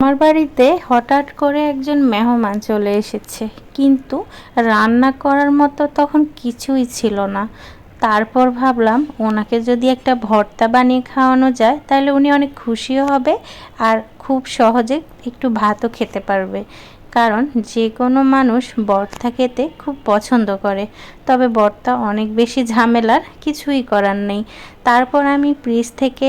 আমার বাড়িতে হঠাৎ করে একজন মেহমান চলে এসেছে। কিন্তু রান্না করার মতো তখন কিছুই ছিল না। তারপর ভাবলাম, ওনাকে যদি একটা ভর্তা বানিয়ে খাওয়ানো যায়, তাহলে উনি অনেক খুশিও হবে আর খুব সহজে একটু ভাতও খেতে পারবে। কারণ যে কোনো মানুষ ভর্তা খেতে খুব পছন্দ করে। তবে ভর্তা অনেক বেশি ঝামেলার কিছুই করার নেই। তারপর আমি ফ্রিজ থেকে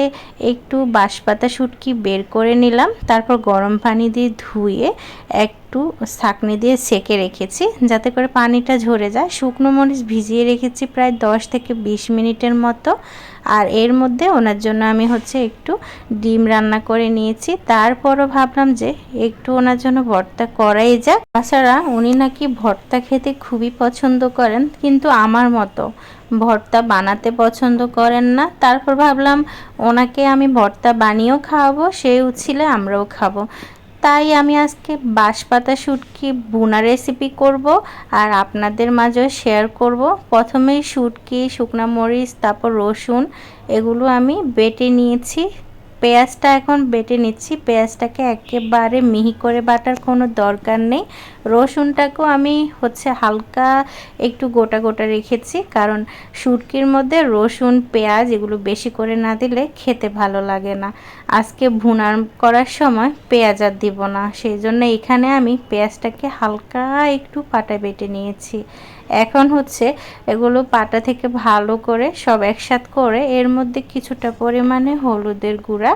একটু বাঁশপাতা শুটকি বের করে নিলাম। তারপর গরম পানি দিয়ে ধুয়ে একটু ছাঁকনি দিয়ে সেকে রেখেছি, যাতে করে পানিটা ঝরে যায়। শুকনো মরিচ ভিজিয়ে রেখেছি প্রায় দশ থেকে বিশ মিনিটের মতো। আর এর মধ্যে ওনার জন্য আমি হচ্ছে একটু ডিম রান্না করে নিয়েছি। তারপরও ভাবলাম যে একটু ওনার জন্য ভর্তা করাই যাক। তাছাড়া উনি নাকি ভর্তা খেতে খুবই পছন্দ করেন, কিন্তু আমার মতো ভর্তা বানাতে পছন্দ করেন না। তারপর ভাবলাম ওনাকে আমি ভর্তা বানিয়েও খাওয়াবো সেই উচ্ছিলে আমরাও খাব। তাই আমি আজকে বাঁশপাতা শুটকি বোনা রেসিপি করব আর আপনাদের মাঝে শেয়ার করব। প্রথমেই শুটকি, শুকনা মরিচ, তারপর রসুন, এগুলো আমি বেটে নিয়েছি। পেঁয়াজটা এখন বেটে নিচ্ছি। পেঁয়াজটাকে একেবারে মিহি করে বাটার কোনো দরকার নেই। রসুনটাকেও আমি হচ্ছে হালকা একটু গোটা গোটা রেখেছি, কারণ শুটকির মধ্যে রসুন, পেঁয়াজ এগুলো বেশি করে না দিলে খেতে ভালো লাগে না। আজকে ভুনার করার সময় পেঁয়াজ আর দিব না, সেই জন্য এখানে আমি পেঁয়াজটাকে হালকা একটু পাটা বেটে নিয়েছি। এখন হচ্ছে এগুলো পাটা থেকে ভালো করে সব একসাথ করে এর মধ্যে কিছুটা পরিমাণে হলুদের গুঁড়া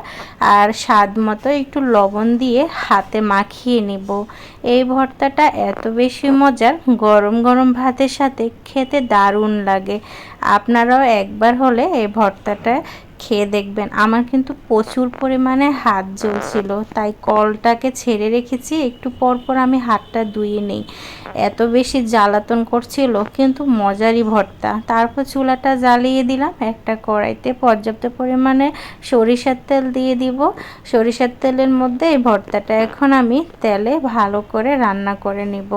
আর স্বাদ মতো একটু লবণ দিয়ে হাতে মাখিয়ে নিব। এই ভর্তাটা এত বেশি মজার, গরম গরম ভাতের সাথে খেতে দারুণ লাগে। আপনারাও একবার হলে এই ভর্তাটা খেয়ে দেখবেন। আমার কিন্তু প্রচুর পরিমাণে হাত জ্বলছিল, তাই কলটাকে ছেড়ে রেখেছি। একটু পর পর আমি হাতটা ধুয়ে নেই। এত বেশি জ্বালাতন করছিল, কিন্তু মজারই ভর্তা। তারপর চুলাটা জ্বালিয়ে দিলাম একটা কড়াইতে। পর্যাপ্ত পরিমাণে সরিষার তেল দিয়ে দিব। সরিষার তেলের মধ্যে এই ভর্তাটা এখন আমি তেলে ভালো করে রান্না করে নিব।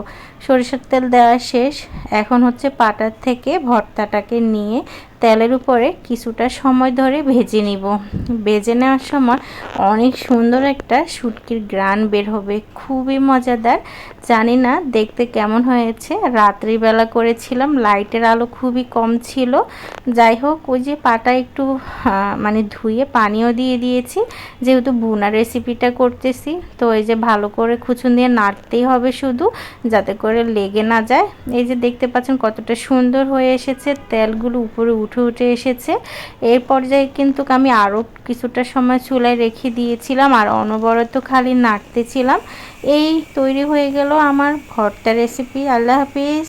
সরিষার তেল দেওয়া শেষ। এখন হচ্ছে পাটার থেকে ভর্তাটাকে নিয়ে তেলের উপরে কিছুটা সময় ধরে ভেজে নিব। ভেজে নেওয়ার সময় অনেক সুন্দর একটা শুটকির গ্রান বের হবে। খুবই মজাদার। জানি না দেখতে কেমন হয়েছে। রাত্রিবেলা করেছিলাম, লাইটের আলো খুবই কম ছিল। যাই হোক, ওই যে পাটা একটু মানে ধুয়ে পানিও দিয়ে দিয়েছি। যেহেতু বুনা রেসিপিটা করতেছি, তো এই যে ভালো করে খুচুন দিয়ে নাড়তেই হবে শুধু, যাতে করে লেগে না যায়। এই যে দেখতে পাচ্ছেন কতটা সুন্দর হয়ে এসেছে তেলগুলো উপরে উঠে উঠে এসেছে। এর পর্যায়ে কিন্তু আমি আরও কিছুটা সময় চুলায় রেখে দিয়েছিলাম আর অনবরত খালি নাড়তেছিলাম এই তৈরি হয়ে গেল আমার ভর্তা রেসিপি আল্লাহ হাফিজ।